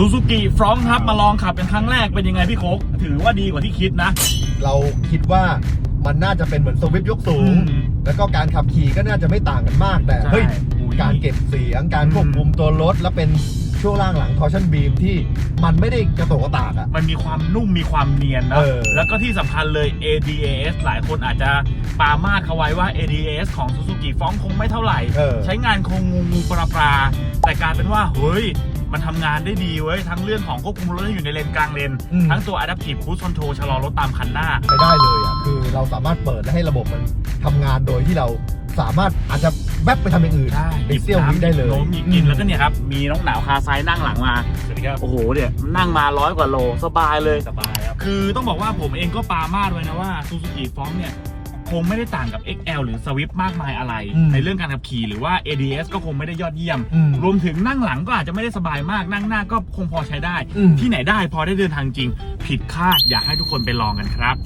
ซูซูกิฟรองครับมาลองขับเป็นครั้งแรกเป็นยังไงพี่โคกถือว่าดีกว่าที่คิดนะ เราคิดว่ามันน่าจะเป็นเหมือนสวิฟยกสูง อืมแล้วก็การขับขี่ก็น่าจะไม่ต่างกันมากแต่ใช่เฮ้ยอุ้ยการเก็บเสียงการควบคุมตัวรถ แล้วเป็นช่วงล่างหลังทอร์ชันบีมที่มันไม่ได้กระโตกกระตากอะมันมีความนุ่มมีความเนียนนะเออ แล้วก็ที่สำคัญเลย ADAS หลายคนอาจจะปามาดเขาไว้ว่า ADAS ของ Suzuki ฟ้องคงไม่เท่าไหร่ เออ ใช้งานคงงูงูปลาปลาแต่กลารเป็นว่า เฮ้ย มันทำงานได้ดีเว้ย ทั้งเรื่องของควบคุมรถให้อยู่ในเลนกลางเลน อืม ทั้งตัว Adaptive Cruise Control ชะลอรถตามคันหน้า ใช้ได้เลยอะคือเราสามารถเปิดและให้ระบบมันทำงานโดยที่เราสามารถอาจจะแวบไปทำอย่างอื่น ใช่ในเซี่ยววิได้เลยโน้มหยิบกินแล้วก็เนี่ยครับ มีน้องหนาวคาซ้ายนั่งหลังมา สวัสดีครับ โอ้โหเนี่ยนั่งมาร้อยกว่าโลสบายเลย สบายครับ คือต้องบอกว่าผมเองก็ปามาดไว้นะว่า Suzuki f o n เนี่ย คงไม่ได้ต่างกับ XL หรือ Swift มากมายอะไร อืมในเรื่องการขับขี่หรือว่า ADS ก็คงไม่ได้ยอดเยี่ยม อืมรวมถึงนั่งหลังก็อาจจะไม่ได้สบายมากนั่งหน้าก็คงพอใช้ได้ อืม ที่ไหนได้พอได้เดินทางจริง ผิดคาดอยากให้ทุกคนไปลองกันครับ